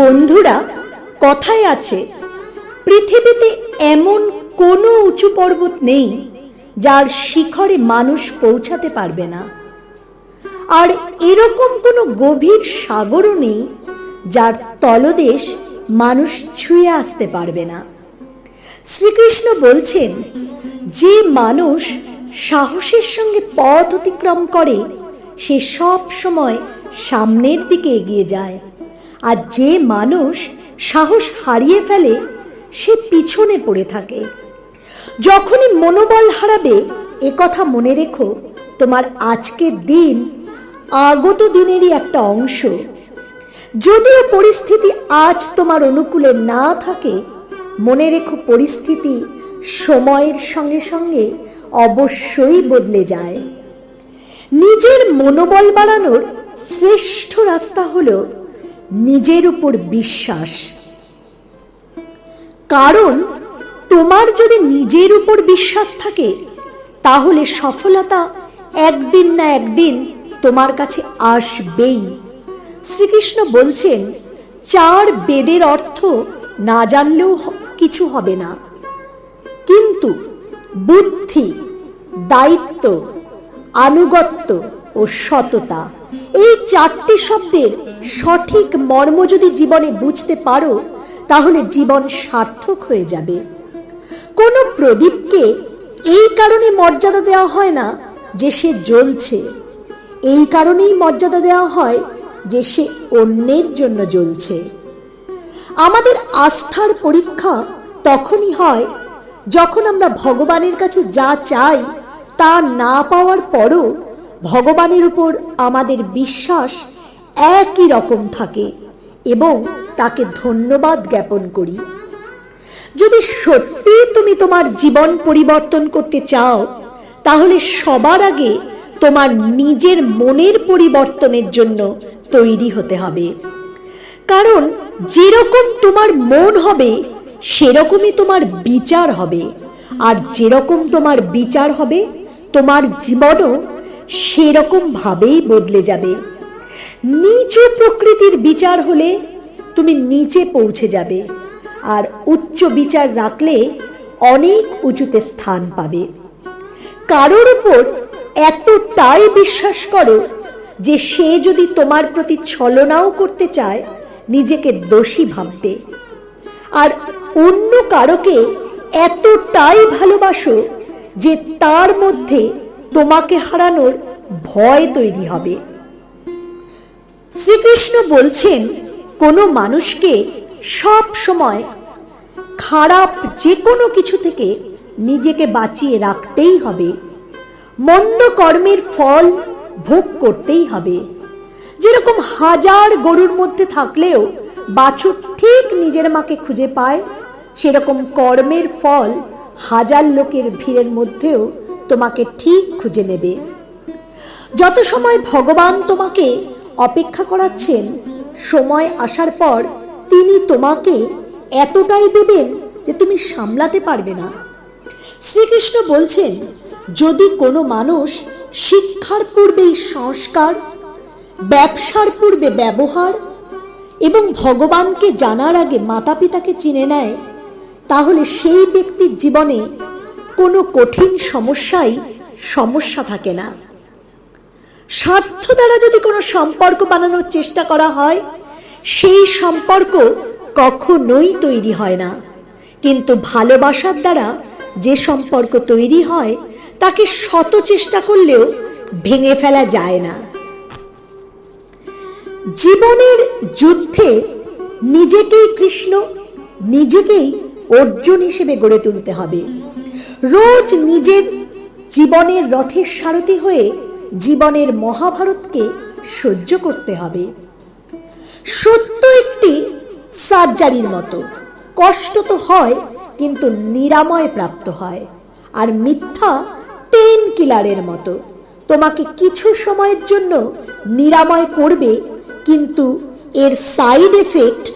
বন্ধুরা, কথায় আছে, পৃথিবীতে এমন কোনো উঁচু পর্বত নেই যার শিখরে মানুষ পৌঁছাতে পারবে না। আর এরকম কোনো গভীর সাগরও নেই যার তলদেশ মানুষ ছুঁয়ে আসতে পারবে না। শ্রীকৃষ্ণ বলছেন, যে মানুষ সাহসের সঙ্গে পথ অতিক্রম করে, সে সব সময় সামনের দিকে এগিয়ে যায়। আর যে মানুষ সাহস হারিয়ে ফেলে, সে পিছনে পড়ে থাকে। যখনই মনোবল হারাবে, এ কথা মনে রেখো, তোমার আজকের দিন আগত দিনেরই একটা অংশ। যদিও পরিস্থিতি আজ তোমার অনুকূলে না থাকে, মনে রেখো পরিস্থিতি সময়ের সঙ্গে সঙ্গে অবশ্যই বদলে যায়। নিজের মনোবল বাড়ানোর শ্রেষ্ঠ রাস্তা হলো নিজের উপর বিশ্বাস। কারণ তোমার যদি নিজের উপর বিশ্বাস থাকে, তাহলে সফলতা একদিন না একদিন তোমার কাছে আসবেই। শ্রীকৃষ্ণ বলছেন, চার বেদের অর্থ না জানলেও কিছু হবে না। কিন্তু বুদ্ধি, দায়িত্ব, আনুগত্য ও সততা এই চারটি শব্দের সঠিক মর্ম যদি জীবনে বুঝতে পারো, তাহলে জীবন সার্থক হয়ে যাবে। কোনো প্রদীপকে এই কারণে মর্যাদা দেওয়া হয় না যে সে জ্বলছে। এই কারণেই মর্যাদা দেওয়া হয় যে সে অন্যের জন্য জ্বলছে। আমাদের আস্থার পরীক্ষা তখনই হয় যখন আমরা ভগবানের কাছে যা চাই তা না পাওয়ার পরও ভগবানের উপর আমাদের বিশ্বাস একই রকম থাকে এবং তাকে ধন্যবাদ জ্ঞাপন করি। যদি সত্যি তুমি তোমার জীবন পরিবর্তন করতে চাও, তাহলে সবার আগে তোমার নিজের মনের পরিবর্তনের জন্য তৈরি হতে হবে। কারণ যেরকম তোমার মন হবে, সেরকমই তোমার বিচার হবে। আর যেরকম তোমার বিচার হবে, তোমার জীবনও সেরকমভাবেই বদলে যাবে। নিচু প্রকৃতির বিচার হলে তুমি নিচে পৌঁছে যাবে, আর উচ্চ বিচার রাখলে অনেক উঁচুতে স্থান পাবে। কারোর উপর এতটাই বিশ্বাস করো যে সে যদি তোমার প্রতি ছলনাও করতে চায়, নিজেকে দোষী ভাববে। আর অন্য কারোকে এতটাই ভালোবাসো যে তার মধ্যে তোমাকে হারানোর ভয় তৈরি হবে। শ্রীকৃষ্ণ বলছেন, কোনো মানুষকে সব সময় খারাপ যে কোনো কিছু থেকে নিজেকে বাঁচিয়ে রাখতেই হবে। মন্দ কর্মের ফল ভোগ করতেই হবে। যেরকম হাজার গরুর মধ্যে থাকলেও বাছুর ঠিক নিজের মাকে খুঁজে পায়, সেরকম কর্মের ফল হাজার লোকের ভিড়ের মধ্যেও তোমাকে ঠিক খুঁজে নেবে। যত সময় ভগবান তোমাকে অপেক্ষা করাচ্ছেন, সময় আসার পর তিনি তোমাকে এতটাই দেবেন যে তুমি সামলাতে পারবে না। শ্রীকৃষ্ণ বলছেন, যদি কোনো মানুষ শিক্ষার পূর্বেই সংস্কার, ব্যবসার পূর্বে ব্যবহার এবং ভগবানকে জানার আগে মাতা পিতাকে চিনে নেয়, তাহলে সেই ব্যক্তির জীবনে কোনো কঠিন সমস্যাই, সমস্যা থাকে না। স্বার্থ দ্বারা যদি কোনো সম্পর্ক বানানোর চেষ্টা করা হয়, সেই সম্পর্ক কখনোই তৈরি হয় না। কিন্তু ভালোবাসার দ্বারা যে সম্পর্ক তৈরি হয়, তাকে শত চেষ্টা করলেও ভেঙে ফেলা যায় না। জীবনের যুদ্ধে নিজেকেই কৃষ্ণ, নিজেকেই অর্জুন হিসেবে গড়ে তুলতে হবে। রোজ নিজের জীবনের রথের সারথি হয়ে জীবনের মহাভারতকে সহ্য করতে হবে। সত্য একটি সার্জারির মতো। কষ্ট তো হয়, কিন্তু নিরাময় প্রাপ্ত হয়। আর মিথ্যা পেন কিলারের মতো। তোমাকে কিছু সময়ের জন্য নিরাময় করবে, কিন্তু এর সাইড এফেক্ট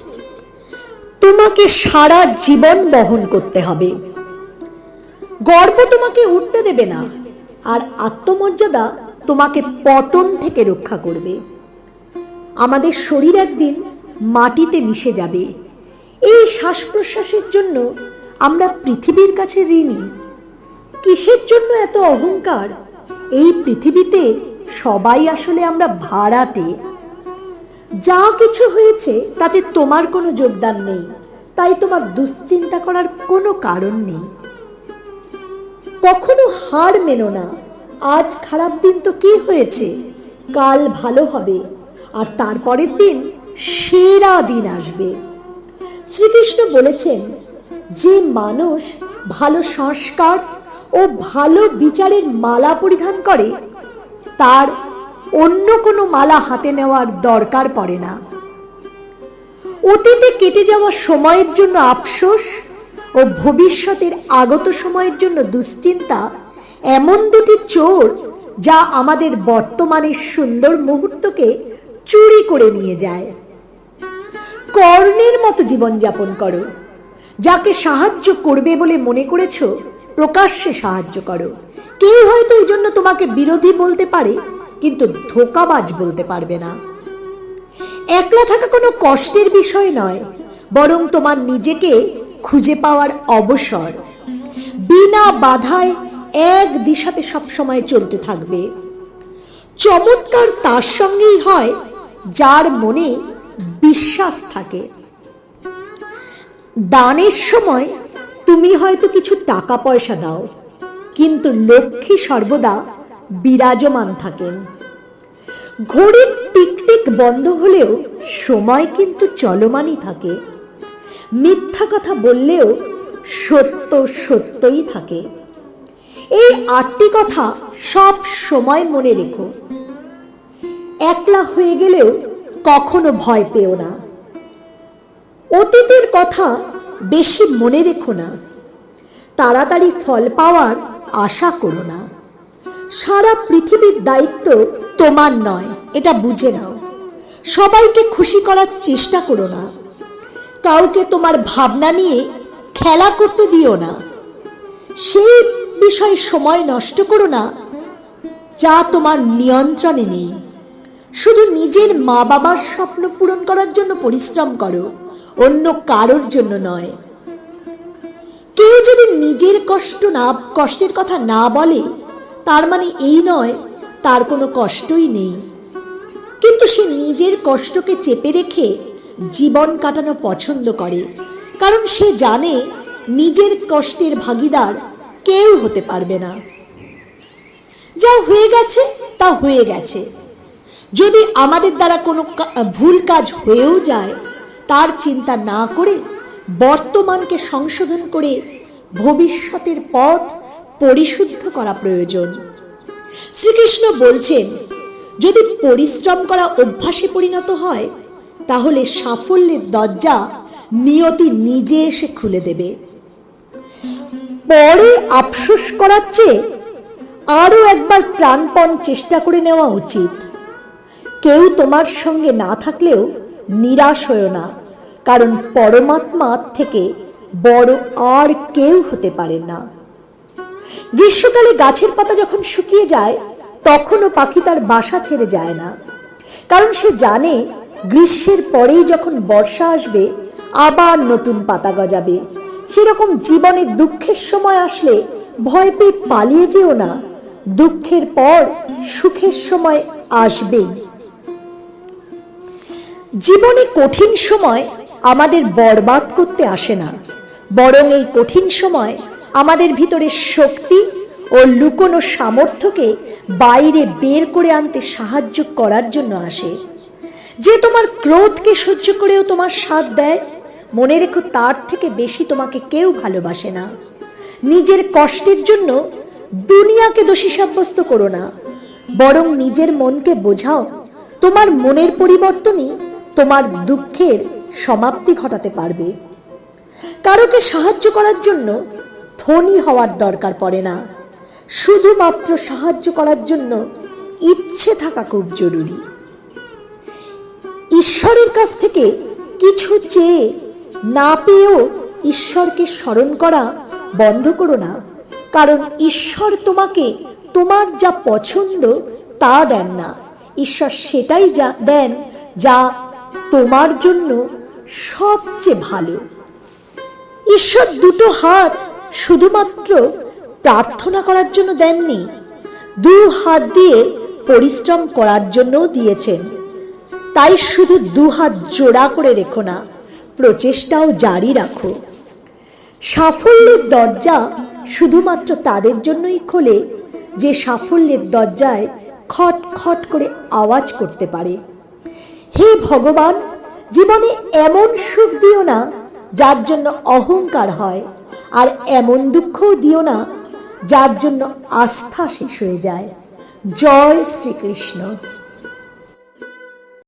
তোমাকে সারা জীবন বহন করতে হবে। গর্ব তোমাকে উঠতে দেবে না। আর আত্মমর্যাদা তোমাকে পতন থেকে রক্ষা করবে। আমাদের শরীর একদিন মাটিতে মিশে যাবে। এই শ্বাস প্রশ্বাসের জন্য আমরা পৃথিবীর কাছে ঋণী। কিসের জন্য এত অহংকার? এই পৃথিবীতে সবাই আসলে আমরা ভাড়াটে। যা কিছু হয়েছে তাতে তোমার কোনো যোগদান নেই। তাই তোমার দুশ্চিন্তা করার কোনো কারণ নেই। কখনো হার মেনো না। আজ খারাপ দিন তো কি হয়েছে? কাল ভালো হবে, আর তারপরের দিন সেরা দিন আসবে। শ্রীকৃষ্ণ বলেছেন, যে মানুষ ভালো সংস্কার ও ভালো বিচারের মালা পরিধান করে, তার অন্য কোনো মালা হাতে নেওয়ার দরকার পড়ে না। অতীতে কেটে যাওয়া সময়ের জন্য আফসোস ও ভবিষ্যতের আগত সময়ের জন্য দুশ্চিন্তা এমন দুটি চোর যা আমাদের বর্তমানের সুন্দর মুহূর্তকে চুরি করে নিয়ে যায়। কর্ণের মতো জীবনযাপন করো, যাকে সাহায্য করবে বলে মনে করেছ, প্রকাশ্যে সাহায্য করো। কেউ হয়তো এই জন্য তোমাকে বিরোধী বলতে পারে, কিন্তু ধোকাবাজ বলতে পারবে না। একলা থাকা কোনো কষ্টের বিষয় নয়, বরং তোমার নিজেকে খুঁজে পাওয়ার অবসর। বিনা বাধায় এক দিশাতে সবসময় চলতে থাকবে। চমৎকার তার সঙ্গেই হয়, যার মনে বিশ্বাস থাকে। দানের সময় তুমি হয়তো কিছু টাকা পয়সা দাও, কিন্তু লক্ষ্মী সর্বদা বিরাজমান থাকেন। ঘড়ির টিকটিক বন্ধ হলেও সময় কিন্তু চলমানই থাকে। মিথ্যা কথা বললেও সত্য সত্যই থাকে। এই আটটি কথা সব সময় মনে রেখো। একলা হয়ে গেলেও কখনো ভয় পেও না। অতীতের কথা বেশি মনে রেখো না। তাড়াতাড়ি ফল পাওয়ার আশা করো না। সারা পৃথিবীর দায়িত্ব তোমার নয়, এটা বুঝে নাও। সবাইকে খুশি করার চেষ্টা করো না। কাউকে তোমার ভাবনা নিয়ে খেলা করতে দিও না। সেই বিষয়ে সময় নষ্ট করো না, যা তোমার নিয়ন্ত্রণে নেই। শুধু নিজের মা বাবার স্বপ্ন পূরণ করার জন্য পরিশ্রম করো, অন্য কারোর জন্য নয়। কেউ যদি নিজের কষ্ট না, কষ্টের কথা না বলে, তার মানে এই নয়, তার কোনো কষ্টই নেই। কিন্তু সে নিজের কষ্টকে চেপে রেখে জীবন কাটানো পছন্দ করে, কারণ সে জানে নিজের কষ্টের ভাগিদার কেউ হতে পারবে না। যা হয়ে গেছে, তা হয়ে গেছে। যদি আমাদের দ্বারা কোনো ভুল কাজ হয়েও যায়, তার চিন্তা না করে বর্তমানকে সংশোধন করে ভবিষ্যতের পথ পরিশুদ্ধ করা প্রয়োজন। শ্রীকৃষ্ণ বলছেন, যদি পরিশ্রম করা অভ্যাসে পরিণত হয়, তাহলে সাফল্যের দরজা নিয়তি নিজে এসে খুলে দেবে। পরে আফসোস করার চেয়ে আরও একবার প্রাণপণ চেষ্টা করে নেওয়া উচিত। কেউ তোমার সঙ্গে না থাকলেও নিরাশ হয়েও না, কারণ পরমাত্মা থেকে বড় আর কেউ হতে পারে না। গ্রীষ্মকালে গাছের পাতা যখন শুকিয়ে যায়, তখনও পাখি তার বাসা ছেড়ে যায় না। কারণ সে জানে, গ্রীষ্মের পরেই যখন বর্ষা আসবে, আবার নতুন পাতা গজাবে। সেরকম জীবনে দুঃখের সময় আসলে ভয় পেয়ে পালিয়ে যেও না। দুঃখের পর সুখের সময় আসবেই। জীবনে কঠিন সময় আমাদের বরবাদ করতে আসে না। বরং এই কঠিন সময় আমাদের ভিতরে শক্তি ও লুকোনো সামর্থ্যকে বাইরে বের করে আনতে সাহায্য করার জন্য আসে। যে তোমার ক্রোধকে সহ্য করেও তোমার সাথ দেয় মনে রেখো তার থেকে বেশি তোমাকে কেউ ভালোবাসে না। নিজের কষ্টের জন্য দুনিয়াকে দোষী সাব্যস্ত করো না। বরং নিজের মনকে বোঝাও, তোমার মনের পরিবর্তনই তোমার দুঃখের সমাপ্তি ঘটাতে পারবে। কারোকে সাহায্য করার জন্য ধনী হওয়ার দরকার পড়ে না। শুধুমাত্র সাহায্য করার জন্য ইচ্ছে থাকা খুব জরুরি। ঈশ্বরের কাছ থেকে কিছু চেয়ে না পেয়েও ঈশ্বরকে স্মরণ করা বন্ধ করো না, কারণ ঈশ্বর তোমাকে তোমার যা পছন্দ তা দেন না। ঈশ্বর সেটাই যা দেন, যা তোমার জন্য সবচেয়ে ভালো। ঈশ্বর দুটো হাত শুধুমাত্র প্রার্থনা করার জন্য দেননি, দু হাত দিয়ে পরিশ্রম করার জন্যও দিয়েছেন। তাই শুধু দু হাত জোড়া করে রেখো না প্রচেষ্টাও জারি রাখো। সাফল্যের দরজা শুধুমাত্র তাদের জন্যই খোলে যে সাফল্যের দরজায় খট খট করে আওয়াজ করতে পারে। হে ভগবান, জীবনে এমন সুখ দিও না যার জন্য অহংকার হয়, আর এমন দুঃখও দিও না যার জন্য আস্থা শেষ হয়ে যায়। জয় শ্রীকৃষ্ণ।